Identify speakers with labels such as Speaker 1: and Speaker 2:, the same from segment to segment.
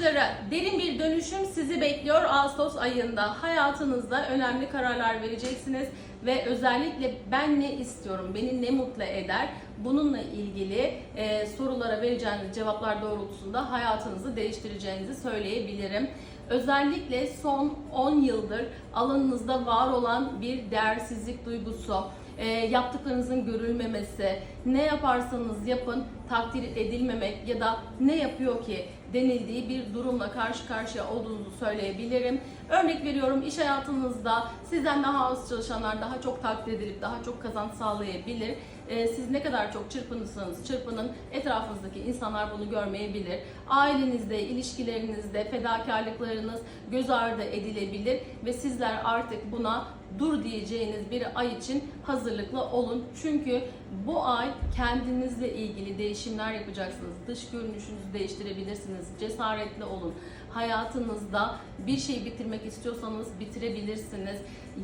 Speaker 1: burçları derin bir dönüşüm sizi bekliyor Ağustos ayında. Hayatınızda önemli kararlar vereceksiniz ve özellikle ben ne istiyorum, beni ne mutlu eder bununla ilgili e, sorulara vereceğiniz cevaplar doğrultusunda hayatınızı değiştireceğinizi söyleyebilirim. Özellikle son 10 yıldır alanınızda var olan bir değersizlik duygusu, e, yaptıklarınızın görülmemesi, ne yaparsanız yapın takdir edilmemek ya da ne yapıyor ki denildiği bir durumla karşı karşıya olduğunuzu söyleyebilirim. Örnek veriyorum iş hayatınızda sizden daha az çalışanlar daha çok takdir edilip daha çok kazanç sağlayabilir. E, siz ne kadar çok çırpınırsanız çırpının etrafınızdaki insanlar bunu görmeyebilir. Ailenizde, ilişkilerinizde fedakarlıklarınız göz ardı edilebilir ve sizler artık buna dur diyeceğiniz bir ay için hazırlıklı olun. Çünkü bu ay kendinizle ilgili değişimler yapacaksınız. Dış görünüşünüzü değiştirebilirsiniz. Cesaretli olun. Hayatınızda bir şey bitirmek istiyorsanız bitirebilirsiniz.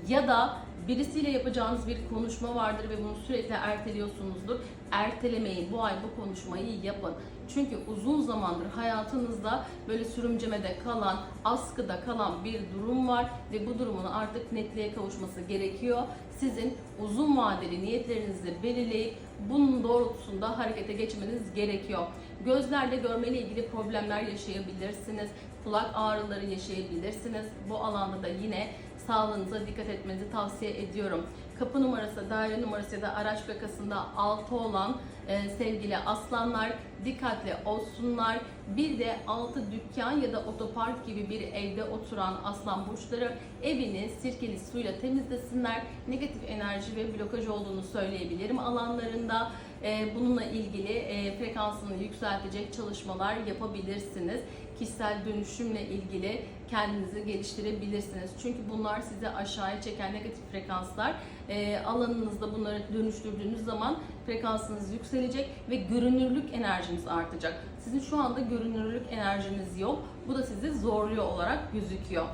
Speaker 1: Ya da birisiyle yapacağınız bir konuşma vardır ve bunu sürekli erteliyorsunuzdur. Ertelemeyin. Bu ay bu konuşmayı yapın. Çünkü uzun zamandır hayatınızda böyle sürümcemede kalan, askıda kalan bir durum var ve bu durumun artık netliğe kavuşması gerekiyor. Sizin uzun vadeli niyetlerinizi belirleyip bunun doğrultusunda harekete geçmeniz gerekiyor. Gözlerle görmeyle ilgili problemler yaşayabilirsiniz. Kulak ağrıları yaşayabilirsiniz. Bu alanda da yine sağlığınıza dikkat etmenizi tavsiye ediyorum. Kapı numarası, daire numarası ya da araç plakasında 6 olan e, sevgili aslanlar dikkatli olsunlar. Bir de altı dükkan ya da otopark gibi bir evde oturan aslan burçları evini sirkeli suyla temizlesinler. Negatif enerji ve blokaj olduğunu söyleyebilirim alanlarında. E, bununla ilgili e, frekansını yükseltecek çalışmalar yapabilirsiniz. Kişisel dönüşümle ilgili kendinizi geliştirebilirsiniz. Çünkü bunlar sizi aşağıya çeken negatif frekanslar. E, alanınızda bunları dönüştürdüğünüz zaman frekansınız yükselecek ve görünürlük enerjiniz artacak. Sizin şu anda görünürlük enerjiniz yok. Bu da sizi zorluyor olarak gözüküyor.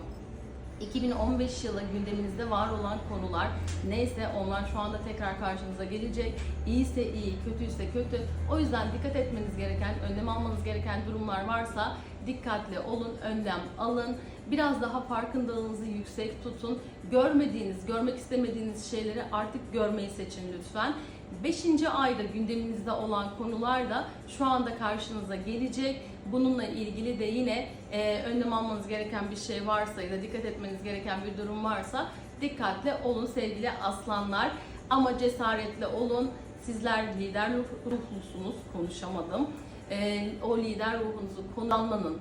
Speaker 1: 2015 yılı gündeminizde var olan konular neyse onlar şu anda tekrar karşınıza gelecek. İyiyse iyi, kötüyse kötü. O yüzden dikkat etmeniz gereken, önlem almanız gereken durumlar varsa dikkatli olun, önlem alın. Biraz daha farkındalığınızı yüksek tutun. Görmediğiniz, görmek istemediğiniz şeyleri artık görmeyi seçin lütfen. 5. ayda gündeminizde olan konular da şu anda karşınıza gelecek. Bununla ilgili de yine e, önlem almanız gereken bir şey varsa ya da dikkat etmeniz gereken bir durum varsa dikkatli olun sevgili aslanlar. Ama cesaretli olun. Sizler lider ruh- ruhlusunuz, konuşamadım. E, o lider ruhunuzu kullanmanın